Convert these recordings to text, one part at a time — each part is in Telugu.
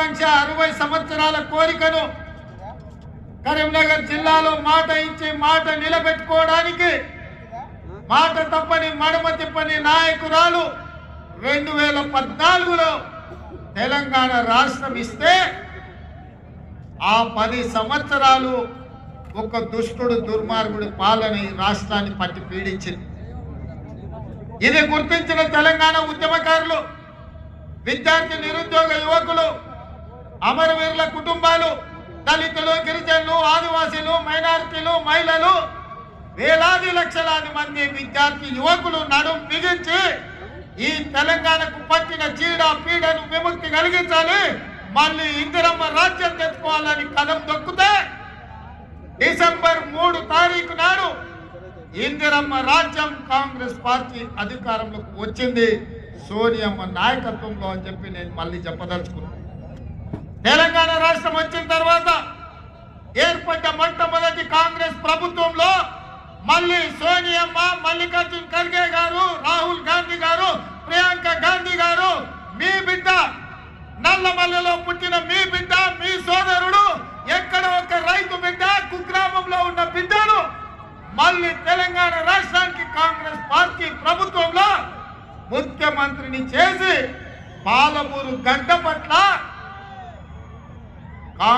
ఆకాంక్ష అరవై సంవత్సరాల కోరికను కరీంనగర్ జిల్లాలో మాట ఇచ్చి మాట నిలబెట్టుకోవడానికి మాట తప్పని మడమ తిప్పని నాయకురాలు రెండు వేల పద్నాలుగులో తెలంగాణ రాష్ట్రం ఇస్తే ఆ పది సంవత్సరాలు ఒక దుష్టుడు దుర్మార్గుడు పాలన ఈ రాష్ట్రాన్ని పట్టి పీడించింది. ఇది గుర్తించిన తెలంగాణ ఉద్యమకారులు విద్యార్థి నిరుద్యోగ యువకులు అమరవీరుల కుటుంబాలు దళితులు గిరిజనులు ఆదివాసీలు మైనారిటీలు మహిళలు వేలాది లక్షలాది మంది విద్యార్థి యువకులు నడుం బిగించి ఈ తెలంగాణకు పట్టిన చీడ పీడను విముక్తి కలిగించాలి. మళ్ళీ ఇందిరమ్మ రాజ్యం తెచ్చుకోవాలని కదం దొక్కితే డిసెంబర్ మూడు తారీఖు నాడు ఇందిరమ్మ రాజ్యం కాంగ్రెస్ పార్టీ అధికారంలోకి వచ్చింది. సోనియమ్మ నాయకత్వంలో అని చెప్పి నేను మళ్ళీ చెప్పదలుచుకున్నాను తెలంగాణ రాష్ట్రం వచ్చిన తర్వాత ఏర్పడ్డ మొట్టమొదటి కాంగ్రెస్ ప్రభుత్వంలో మళ్ళీ సోనియమ్మ మల్లికార్జున్ ఖర్గే గారు రాహుల్ గాంధీ గారు ప్రియాంక గాంధీ గారు మీ బిడ్డ నల్లమల్లిలో పుట్టిన మీ బిడ్డ మీ సోదరుడు ఎక్కడ ఒక రైతు బిడ్డ కుగ్రామంలో ఉన్న బిడ్డను మళ్ళీ తెలంగాణ రాష్ట్రానికి కాంగ్రెస్ పార్టీ ప్రభుత్వంలో ముఖ్యమంత్రిని చేసి పాలమూరు గడ్డ పట్ల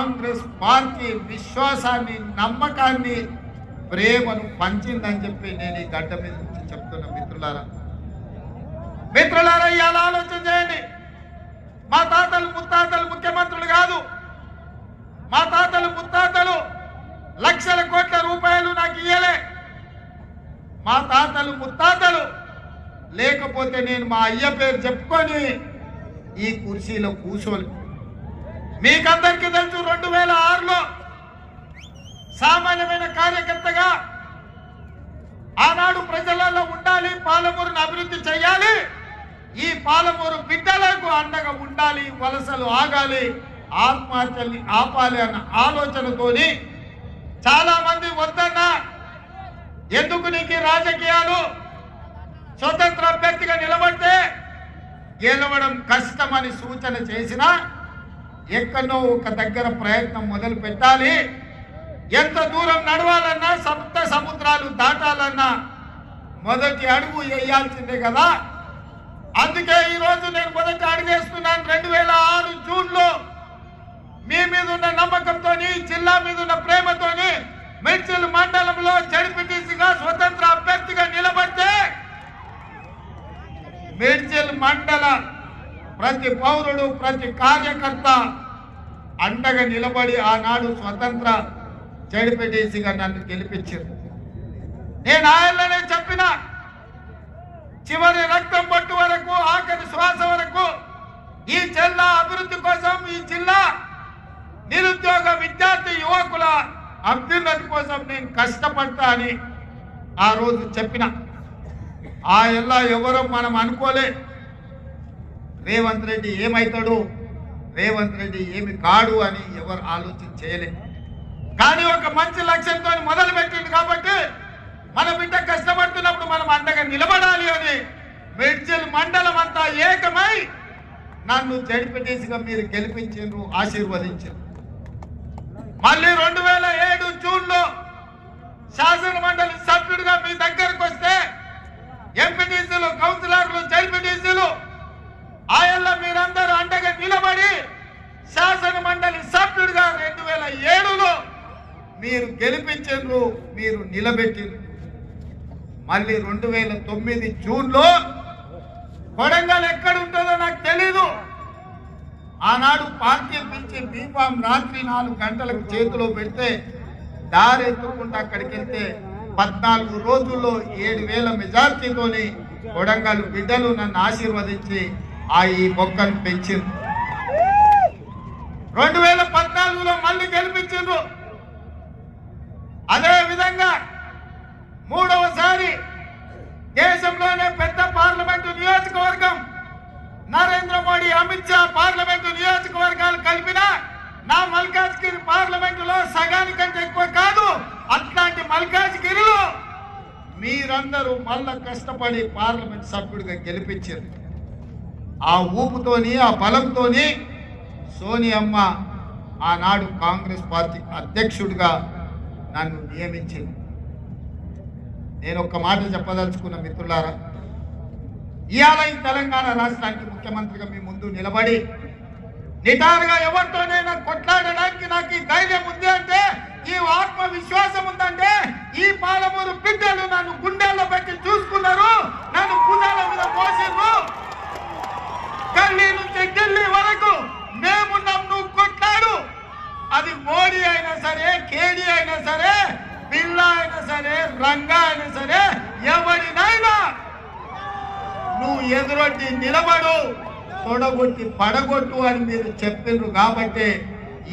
కాంగ్రెస్ పార్టీ విశ్వాసాన్ని నమ్మకాన్ని ప్రేమను పంచిందని చెప్పి నేను ఈ గడ్డ మీద నుంచి చెప్తున్న మిత్రులారా. మిత్రులారా ఇవాళ ఆలోచన చేయండి. మా తాతలు ముత్తాతలు ముఖ్యమంత్రులు కాదు. మా తాతలు ముత్తాతలు లక్షల కోట్ల రూపాయలు నాకు ఇయ్యలే. మా తాతలు ముత్తాతలు లేకపోతే నేను మా అయ్య పేరు చెప్పుకొని ఈ కుర్చీలో కూర్చోలే మీకందరికీ తెలుసు రెండు వేల ఆరులో సామాన్యమైన కార్యకర్తగా ఆనాడు ప్రజలలో ఉండాలి పాలమూరును అభివృద్ధి చేయాలి. ఈ పాలమూరు బిడ్డలకు అండగా ఉండాలి వలసలు ఆగాలి ఆత్మహత్యల్ని ఆపాలి అన్న ఆలోచనతోని చాలా మంది వద్దన్నా ఎందుకు నీకు రాజకీయాలు? స్వతంత్ర అభ్యర్థిగా నిలబడితే గెలవడం కష్టమని సూచన చేసినా ఎక్కడో ఒక దగ్గర ప్రయత్నం మొదలు పెట్టాలి. ఎంత దూరం నడవాలన్నా సప్త సముద్రాలు దాటాలన్నా మొదటి అడుగు వేయాల్సిందే కదా. అందుకే ఈరోజు నేను మొదటి అడుగేస్తున్నాను రెండు వేల ఆరు జూన్లో మీ మీద ఉన్న నమ్మకంతో జిల్లా మీద ఉన్న ప్రేమతోని మిర్చిల్ మండలంలో జడిపిటీసీగా స్వతంత్ర అభ్యర్థిగా నిలబడితే మిర్చిల్ మండల ప్రతి పౌరుడు ప్రతి కార్యకర్త అండగా నిలబడి ఆనాడు స్వతంత్ర జడిపెట్టేసిగా నన్ను గెలిపించారు. నేను ఆయనలోనే చెప్పిన చివరి రక్తం పట్టు వరకు ఆఖరి శ్వాస వరకు ఈ జిల్లా అభివృద్ధి కోసం ఈ జిల్లా నిరుద్యోగ విద్యార్థి యువకుల అభ్యున్నతి కోసం నేను కష్టపడతా అని ఆ రోజు చెప్పిన. ఆ ఎల్లా ఎవరో మనం అనుకోలే. రేవంత్ రెడ్డి ఏమవుతాడు రేవంత్ రెడ్డి ఏమి కాడు అని ఎవరు ఆలోచన చేయలే. కానీ ఒక మంచి లక్ష్యంతో మొదలు పెట్టింది కాబట్టి మన బిడ్డ కష్టపడుతున్నప్పుడు మనం అండగా నిలబడాలి అని మెడ్చల్ మండలం అంతా ఏకమై నన్ను జడిపెట్టేసిగా మీరు గెలిపించారు ఆశీర్వదించారు మళ్ళీ రెండు వేల ఏడు జూన్లో శాసన మండలి సభ్యుడిగా మీ దగ్గరకు వస్తే ఎంపీటీసీలు కౌన్సిలర్లు జడిపిటీసీలు నిలబడి శాసన మండలి సభ్యుడిగా రెండు వేల ఏడులో మీరు గెలిపించారు మీరు నిలబెట్టిండ్రు. మళ్ళీ రెండు వేల తొమ్మిది జూన్లో కొడంగల్ ఎక్కడ ఉంటుందో నాకు తెలీదు. ఆనాడు పార్టీ పిలిచి బీఫామ్ రాత్రి నాలుగు గంటలకు చేతిలో పెడితే దారి ఎత్తుకుంటూ అక్కడికి వెళ్తే పద్నాలుగు రోజుల్లో ఏడు వేల మెజార్టీతోని కొడంగల్ బిడ్డలు నన్ను ఆశీర్వదించి ఆ ఈ మొక్కను పెంచింది రెండు వేల పద్నాలుగులో మళ్ళీ గెలిపించిండ్రు. అదే విధంగా మూడవసారి దేశంలోనే పెద్ద పార్లమెంటు నియోజకవర్గం నరేంద్ర మోడీ అమిత్ షా పార్లమెంటు నియోజకవర్గాలు కలిపిన నా మల్కాజ్గిరి పార్లమెంటులో సగానికంటే ఎక్కువ కాదు. అట్లాంటి మల్కాజ్గిరిలో మీరందరూ మళ్ళా కష్టపడి పార్లమెంట్ సభ్యుడిగా గెలిపించారు. ఆ ఊపుతోని ఆ బలంతోని సోనియమ్మ ఆనాడు కాంగ్రెస్ పార్టీ అధ్యక్షుడిగా నన్ను నియమించింది. నేను ఒక్క మాట చెప్పదలుచుకున్న మిత్రులారా ఇవాళ ఈ తెలంగాణ రాష్ట్రానికి ముఖ్యమంత్రిగా మీ ముందు నిలబడి నిటారుగా ఎవరితోనైనా కొట్లాడడానికి నాకు ఈ ధైర్యం ఉంది అంటే ఈ ఆత్మవిశ్వాసం ఉందంటే ఈ పాలమూరు బిడ్డలు నన్ను గుండెల్లో పెట్టి చూసుకున్నారు నన్ను భుజాల మీద పోసిండ్రు గల్లీ నుంచి ఢిల్లీ వరకు మేమున్నాం నువ్వు కొట్లాడు అది మోడీ అయినా సరే కేడీ అయినా సరే బిల్లా అయినా సరే రంగా అయినా సరే ఎవరినైనా నువ్వు ఎదురొట్టి నిలబడు తొడగొట్టి పడగొట్టు అని మీరు చెప్పిండ్రు కాబట్టి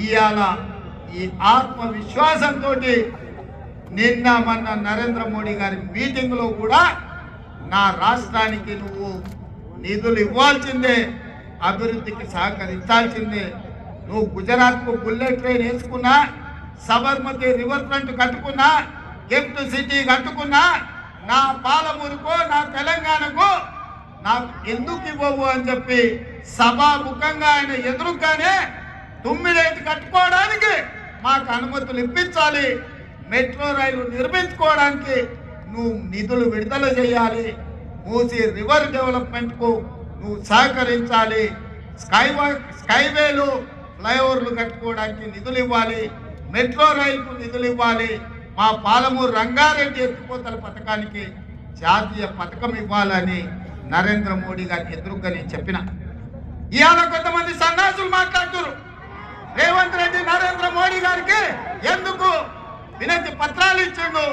ఇవాళ ఈ ఆత్మవిశ్వాసంతో నిన్న మొన్న నరేంద్ర మోడీ గారి మీటింగ్లో కూడా నా రాష్ట్రానికి నువ్వు నిధులు ఇవ్వాల్సిందే అభివృద్ధికి సహకరించాల్సిందే. నువ్వు గుజరాత్కు బుల్లెట్ ట్రైన్ వేసుకున్నా సబర్మతి రివర్ ఫ్రంట్ కట్టుకున్నా గిఫ్ట్ సిటీ కట్టుకున్నా నా పాలమూరుకో నా తెలంగాణకు నాకు ఎందుకు ఇవ్వవు అని చెప్పి సభాముఖంగా ఆయన ఎదురుగానే తుమ్మిదేటి కట్టుకోవడానికి మాకు అనుమతులు ఇప్పించాలి. మెట్రో రైలు నిర్మించుకోవడానికి నువ్వు నిధులు విడుదల చేయాలి. మూసి రివర్ డెవలప్మెంట్కు నువ్వు సహకరించాలి. స్కై స్కైవేలు ఫ్లైఓవర్లు కట్టుకోవడానికి నిధులు ఇవ్వాలి మెట్రో రైలుకు నిధులు ఇవ్వాలి మా పాలమూరు రంగారెడ్డి ఎత్తిపోతల పథకానికి జాతీయ పథకం ఇవ్వాలని నరేంద్ర మోడీ గారికి ఎదురుగా నేను చెప్పిన. ఇవాళ కొంతమంది సన్నాసులు మాట్లాడుతున్నారు. రేవంత్ రెడ్డి నరేంద్ర మోడీ గారికి ఎందుకు వినతి పత్రాలు ఇచ్చిండు?